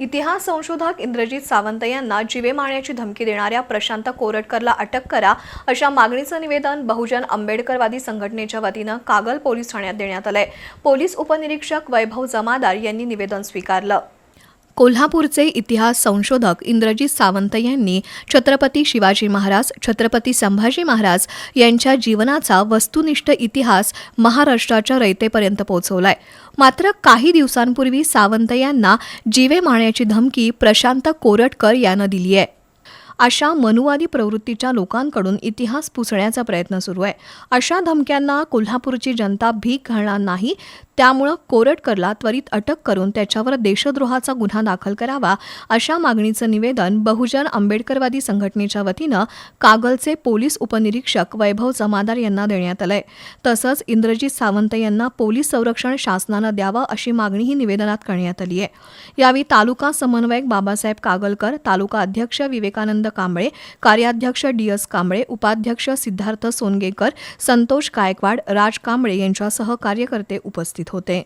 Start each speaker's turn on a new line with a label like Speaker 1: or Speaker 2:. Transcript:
Speaker 1: इतिहास संशोधक इंद्रजित सावंत यांना जीवे मारण्याची धमकी देणाऱ्या प्रशांत कोरटकरला अटक करा अशा मागणीचं निवेदन बहुजन आंबेडकरवादी संघटनेच्या वतीनं कागल पोलीस ठाण्यात देण्यात आलंय. पोलीस उपनिरीक्षक वैभव जमादार यांनी निवेदन स्वीकारलं. कोल्हापूरचे इतिहास संशोधक इंद्रजित सावंत यांनी छत्रपती शिवाजी महाराज छत्रपती संभाजी महाराज यांच्या जीवनाचा वस्तुनिष्ठ इतिहास महाराष्ट्राच्या रयतेपर्यंत पोहोचवलाय. मात्र काही दिवसांपूर्वी सावंत यांना जीवे मारण्याची धमकी प्रशांत कोरटकर यानं दिली आहे. अशा मनुवादी प्रवृत्तीच्या लोकांकडून इतिहास पुसण्याचा प्रयत्न सुरू आहे. अशा धमक्यांना कोल्हापूरची जनता भीक घालणार नाही त्यामुळं कोरटकरला त्वरित अटक करून त्याच्यावर देशद्रोहाचा गुन्हा दाखल करावा अशा मागणीचं निवेदन बहुजन आंबेडकरवादी संघटनेच्या वतीनं कागलचे पोलीस उपनिरीक्षक वैभव जमादार यांना देण्यात आलंय. तसंच इंद्रजित सावंत यांना पोलीस संरक्षण शासनानं द्यावं अशी मागणीही निवेदनात करण्यात आली आहे यावेळी तालुका समन्वयक बाबासाहेब कागलकर तालुका अध्यक्ष विवेकानंद कांबळे कार्याध्यक्ष डी एस कांबळे उपाध्यक्ष सिद्धार्थ सोनगेकर संतोष गायकवाड राज कांबळे यांच्यासह कार्यकर्ते उपस्थित होते.